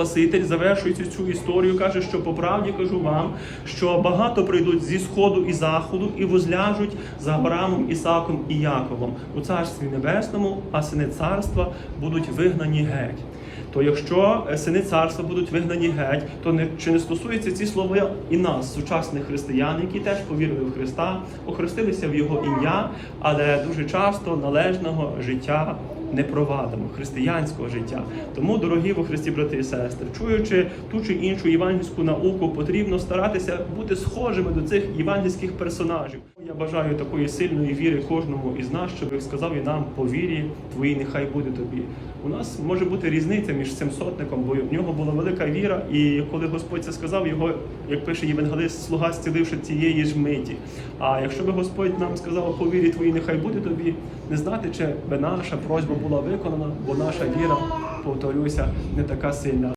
Спаситель, завершуючи цю історію, каже, що по правді кажу вам, що багато прийдуть зі сходу і заходу і возляжуть за Авраамом, Ісаком і Яковом у царстві небесному, а сини царства будуть вигнані геть. То якщо е, сини царства будуть вигнані геть, то не чи не стосуються ці слова і нас, сучасних християн, які теж повірили в Христа, охрестилися в Його ім'я, але дуже часто належного життя не провадимо, християнського життя. Тому, дорогі во Христі, брати і сестри, чуючи ту чи іншу євангельську науку, потрібно старатися бути схожими до цих євангельських персонажів. Я бажаю такої сильної віри кожному із нас, щоб сказав і нам по вірі твоїй, нехай буде тобі. У нас може бути різниця між цим сотником, бо в нього була велика віра, і коли Господь це сказав, його, як пише євангелист, слуга зціливши цієї ж миті. А якщо би Господь нам сказав по вірі твоїй, нехай буде тобі, не знати, чи би наша просьба була виконана, бо наша віра, повторюся, не така сильна.